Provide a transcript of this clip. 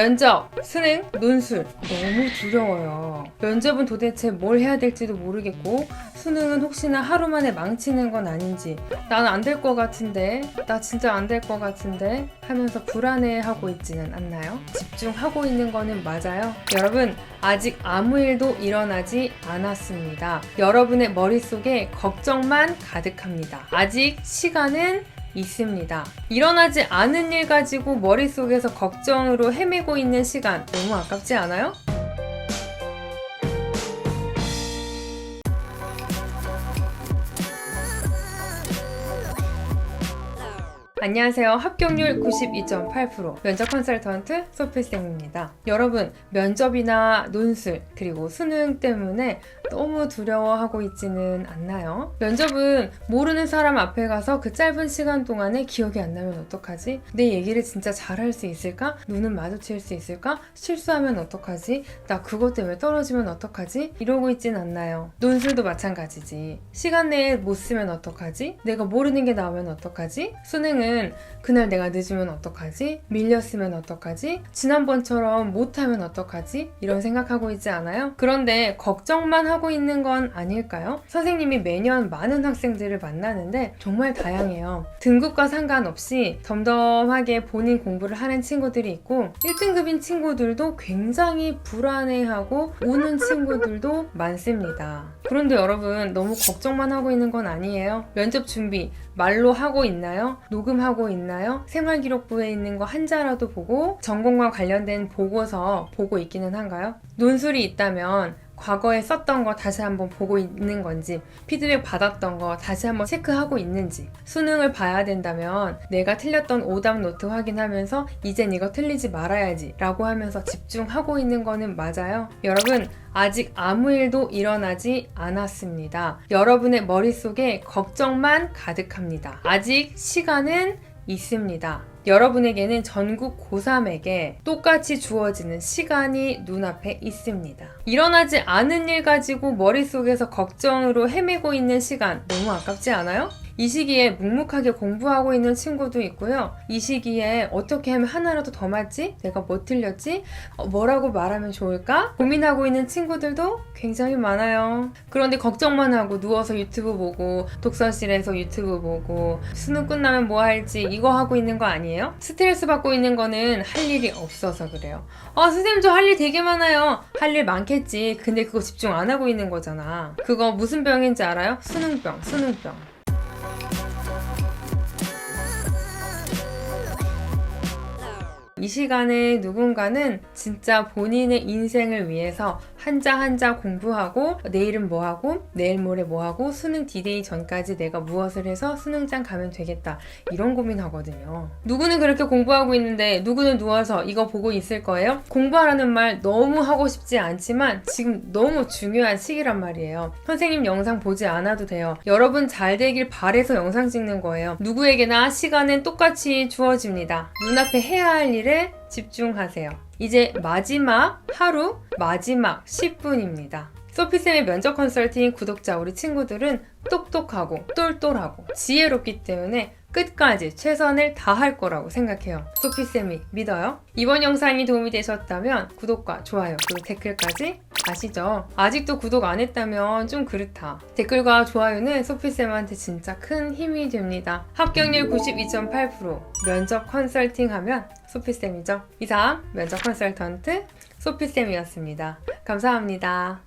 면접, 수능, 논술 너무 두려워요. 면접은 도대체 뭘 해야 될지도 모르겠고 수능은 혹시나 하루 만에 망치는 건 아닌지 난안될 것 같은데 나 진짜 안 될 것 같은데 하면서 불안해하고 있지는 않나요? 집중하고 있는 거는 맞아요. 여러분 아직 아무 일도 일어나지 않았습니다. 여러분의 머릿속에 걱정만 가득합니다. 아직 시간은 있습니다. 일어나지 않은 일 가지고 머릿속에서 걱정으로 헤매고 있는 시간 너무 아깝지 않아요? 안녕하세요. 합격률 92.8% 면접 컨설턴트 소피쌤입니다. 여러분, 면접이나 논술, 그리고 수능 때문에 너무 두려워하고 있지는 않나요? 면접은 모르는 사람 앞에 가서 그 짧은 시간 동안에 기억이 안 나면 어떡하지? 내 얘기를 진짜 잘할 수 있을까? 눈은 마주칠 수 있을까? 실수하면 어떡하지? 나 그것 때문에 떨어지면 어떡하지? 이러고 있진 않나요? 논술도 마찬가지지. 시간 내에 못 쓰면 어떡하지? 내가 모르는 게 나오면 어떡하지? 수능은 分 그날 내가 늦으면 어떡하지? 밀렸으면 어떡하지? 지난번처럼 못하면 어떡하지? 이런 생각하고 있지 않아요? 그런데 걱정만 하고 있는 건 아닐까요? 선생님이 매년 많은 학생들을 만나는데 정말 다양해요. 등급과 상관없이 덤덤하게 본인 공부를 하는 친구들이 있고 1등급인 친구들도 굉장히 불안해하고 우는 친구들도 많습니다. 그런데 여러분 너무 걱정만 하고 있는 건 아니에요. 면접 준비 말로 하고 있나요? 녹음하고 있나요? 생활기록부에 있는 거 한자라도 보고 전공과 관련된 보고서 보고 있기는 한가요? 논술이 있다면 과거에 썼던 거 다시 한번 보고 있는 건지 피드백 받았던 거 다시 한번 체크하고 있는지 수능을 봐야 된다면 내가 틀렸던 오답 노트 확인하면서 이젠 이거 틀리지 말아야지 라고 하면서 집중하고 있는 거는 맞아요? 여러분 아직 아무 일도 일어나지 않았습니다. 여러분의 머릿속에 걱정만 가득합니다. 아직 시간은 있습니다. 여러분에게는 전국 고3에게 똑같이 주어지는 시간이 눈앞에 있습니다. 일어나지 않은 일 가지고 머릿속에서 걱정으로 헤매고 있는 시간 너무 아깝지 않아요? 이 시기에 묵묵하게 공부하고 있는 친구도 있고요. 이 시기에 어떻게 하면 하나라도 더 맞지? 내가 뭐 틀렸지? 어, 뭐라고 말하면 좋을까? 고민하고 있는 친구들도 굉장히 많아요. 그런데 걱정만 하고 누워서 유튜브 보고 독서실에서 유튜브 보고 수능 끝나면 뭐 할지 이거 하고 있는 거 아니에요? 스트레스 받고 있는 거는 할 일이 없어서 그래요. 아, 선생님 저 할 일 되게 많아요. 할 일 많겠지. 근데 그거 집중 안 하고 있는 거잖아. 그거 무슨 병인지 알아요? 수능병, 수능병. 이 시간에 누군가는 진짜 본인의 인생을 위해서 한자 한자 공부하고 내일은 뭐 하고 내일 모레 뭐 하고 수능 디데이 전까지 내가 무엇을 해서 수능장 가면 되겠다 이런 고민하거든요. 누구는 그렇게 공부하고 있는데 누구는 누워서 이거 보고 있을 거예요? 공부하라는 말 너무 하고 싶지 않지만 지금 너무 중요한 시기란 말이에요. 선생님 영상 보지 않아도 돼요. 여러분 잘 되길 바래서 영상 찍는 거예요. 누구에게나 시간은 똑같이 주어집니다. 눈앞에 해야 할 일에 집중하세요. 이제 마지막 하루, 마지막 10분입니다. 소피쌤의 면접 컨설팅 구독자 우리 친구들은 똑똑하고 똘똘하고 지혜롭기 때문에 끝까지 최선을 다할 거라고 생각해요. 소피쌤이 믿어요. 이번 영상이 도움이 되셨다면 구독과 좋아요 그리고 댓글까지 아시죠? 아직도 구독 안 했다면 좀 그렇다. 댓글과 좋아요는 소피쌤한테 진짜 큰 힘이 됩니다. 합격률 92.8% 면접 컨설팅 하면 소피쌤이죠. 이상 면접 컨설턴트 소피쌤이었습니다. 감사합니다.